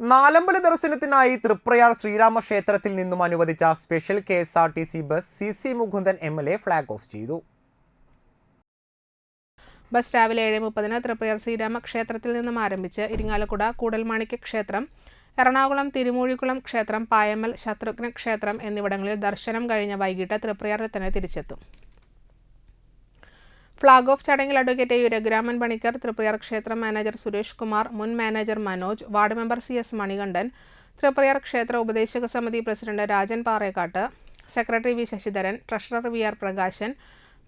നാലമ്പല ദർശനത്തിനായി തൃപ്രയാർ ശ്രീരാമ ക്ഷേത്രത്തിൽ നിന്നും അനുവദിച്ച special K S R T C bus C C Mukundan M L A flag off ചെയ്തു. ബസ് രാവിലെ ഏഴ് മുപ്പതിന് തൃപ്രയാർ ശ്രീരാമ ക്ഷേത്രത്തിൽ നിന്നും ആരംഭിച്ച് ഇരിങ്ങാലക്കുട കൂടൽമാണിക്യ ക്ഷേത്രം എറണാകുളം തിരുമൂഴിക്കുളം ക്ഷേത്രം പായമ്മൽ ശത്രുഘ്ന ക്ഷേത്രം എന്നിവിടങ്ങളിൽ ദർശനം കഴിഞ്ഞ വൈകിട്ട് തൃപ്രയാറിൽ തന്നെ തിരിച്ചെത്തും. ഫ്ളാഗ് ഓഫ് ചടങ്ങിൽ അഡ്വക്കേറ്റ് യു രഘുരാമൻ പണിക്കർ തൃപ്രയാർ ക്ഷേത്ര മാനേജർ സുരേഷ് കുമാർ മുൻ manager Manoj ward member C S Manikandan Thriprayar ക്ഷേത്ര ഉപദേശക സമിതി president Rajan Parekkattu secretary V Sasidharan treasurer V R Prakashan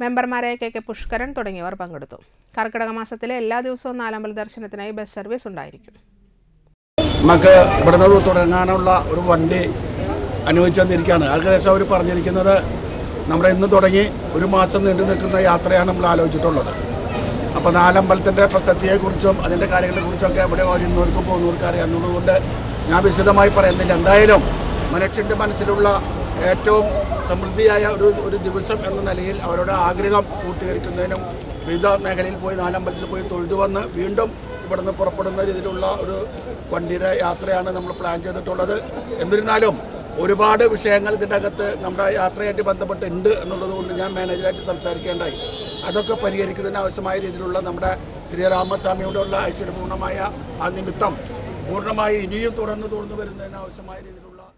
മെമ്പർമാരായ കെ കെ പുഷ്കരൻ തുടങ്ങിയവർ പങ്കെടുത്തു. കർക്കിടക മാസത്തിലെ എല്ലാ ദിവസവും നാലമ്പല ദർശനത്തിനായി ബസ് സർവീസ് ഉണ്ടായിരിക്കും. നമുക്ക് ഇവിടെ തുടങ്ങാനുള്ള ഒരു വണ്ടി അനുവദിച്ചു തന്നിരിക്കുകയാണ് ഏകദേശം അവർ പറഞ്ഞിരിക്കുന്നത് നമ്മുടെ ഇന്ന് തുടങ്ങി ഒരു മാസം നീണ്ടു നിൽക്കുന്ന യാത്രയാണ് നമ്മൾ ആലോചിച്ചിട്ടുള്ളത്. അപ്പോൾ നാലമ്പലത്തിന്റെ പ്രസക്തിയെക്കുറിച്ചും അതിന്റെ കാര്യങ്ങളെക്കുറിച്ചൊക്കെ ഇവിടെ വരുന്നവർക്കും പോകുന്നവർക്കും അറിയാവുന്നതുകൊണ്ട് ഞാൻ വിശദമായി പറയുന്നില്ല. എന്തായാലും മനുഷ്യന്റെ മനസ്സിലുള്ള ഏറ്റവും സമൃദ്ധിയായ ഒരു ഒരു ദിവസം എന്ന നിലയിൽ അവരുടെ ആഗ്രഹം പൂർത്തീകരിക്കുന്നതിനും വിവിധ മേഖലയിൽ പോയി നാലമ്പലത്തിൽ പോയി തൊഴുതു വന്ന് വീണ്ടും ഇവിടുന്ന് പുറപ്പെടുന്ന രീതിയിലുള്ള ഒരു വണ്ടിയുടെ യാത്രയാണ് നമ്മൾ പ്ലാൻ ചെയ്തിട്ടുള്ളത്. എന്നിരുന്നാലും ഒരുപാട് വിഷയങ്ങൾ ഇതിന്റെ അകത്ത് നമ്മുടെ യാത്രയായിട്ട് ബന്ധപ്പെട്ടുണ്ട് എന്നുള്ളത് കൊണ്ട് ഞാൻ മാനേജറായിട്ട് സംസാരിക്കേണ്ടായി. അതൊക്കെ പരിഹരിക്കുന്നതിന് ആവശ്യമായ രീതിയിലുള്ള നമ്മുടെ ശ്രീരാമസ്വാമിയോടുള്ള ഐശ്വര്യപൂർണമായ ആ നിമിത്തം പൂർണമായി ഇനിയും തുറന്നു തുറന്നു വരുന്നതിന് ആവശ്യമായ രീതിയിലുള്ള